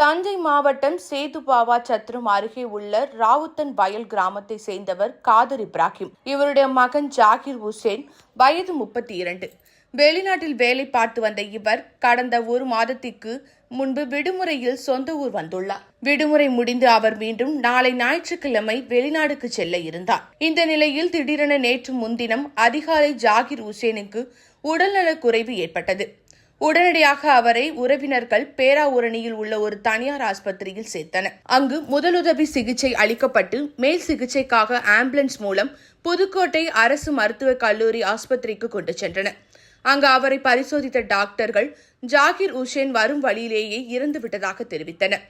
தஞ்சை மாவட்டம் சேதுபாவா சத்திரம் அருகே உள்ள ராவுத்தன் வயல் கிராமத்தை சேர்ந்தவர் காதர் இப்ராஹிம். இவருடைய மகன் ஜாகிர் ஹுசேன் வயது முப்பத்தி இரண்டு வெளிநாட்டில் வேலை பார்த்து வந்த இவர் கடந்த ஒரு மாதத்திற்கு முன்பு விடுமுறையில் சொந்த ஊர் வந்துள்ளார். விடுமுறை முடிந்து அவர் மீண்டும் நாளை ஞாயிற்றுக்கிழமை வெளிநாடுக்கு செல்ல இருந்தார். இந்த நிலையில் திடீரென நேற்று முன்தினம் அதிகாலை ஜாகிர் ஹுசேனுக்கு உடல்நலக் குறைவு ஏற்பட்டது. உடனடியாக அவரை உறவினர்கள் பேராவூரணியில் உள்ள ஒரு தனியார் ஆஸ்பத்திரியில் சேர்த்தனர். அங்கு முதலுதவி சிகிச்சை அளிக்கப்பட்டு மேல் சிகிச்சைக்காக ஆம்புலன்ஸ் மூலம் புதுக்கோட்டை அரசு மருத்துவக் கல்லூரி ஆஸ்பத்திரிக்கு கொண்டு சென்றனர். அங்கு அவரை பரிசோதித்த டாக்டர்கள் ஜாகிர் உஷேன் வரும் வழியிலேயே இறந்து விட்டதாக தெரிவித்தனர்.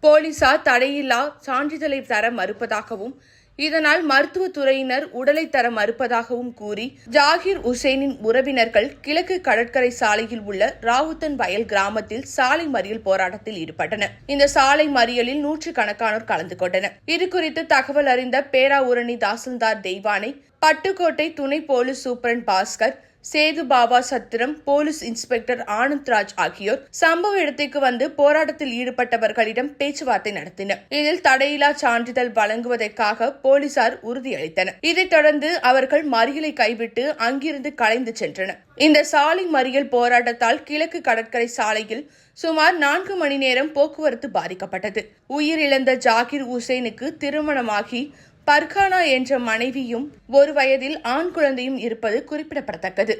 போலீசார் தடையில்லா சான்றிதழை தர மறுப்பதாகவும் இதனால் மருத்துவத்துறையினர் உடலை தர மறுப்பதாகவும் கூறி ஜாகிர் உசேனின் உறவினர்கள் கிழக்கு கடற்கரை சாலையில் உள்ள ராவுத்தன் வயல் கிராமத்தில் சாலை மறியல் போராட்டத்தில் ஈடுபட்டனர். இந்த சாலை மறியலில் நூற்று கணக்கானோர் கலந்து கொண்டனர். இதுகுறித்து தகவல் அறிந்த பேராவூரணி தாசில்தார் தெய்வானை பட்டுக்கோட்டை துணை police superintendent Bhaskar Sethu Baba Chathiram police inspector Anand Raj ஆகியோர் சம்பவ இடத்திற்கு வந்து போராட்டத்தில் ஈடுபட்டவர்களிடம் பேச்சுவார்த்தை நடத்தினர். இதில் தடையில்லா சான்றிதழ் வழங்குவதற்காக போலீசார் உறுதியளித்தனர். இதைத் தொடர்ந்து அவர்கள் மறியலை கைவிட்டு அங்கிருந்து கலைந்து சென்றனர். இந்த சாலை மறியல் போராட்டத்தால் கிழக்கு கடற்கரை சாலையில் சுமார் நான்கு மணி நேரம் போக்குவரத்து பாதிக்கப்பட்டது. உயிரிழந்த ஜாகிர் உசேனுக்கு திருமணமாகி பர்கானா என்ற மனைவியும் ஒரு வயதில் ஆண் குழந்தையும் இருப்பது குறிப்பிடப்படத்தக்கது.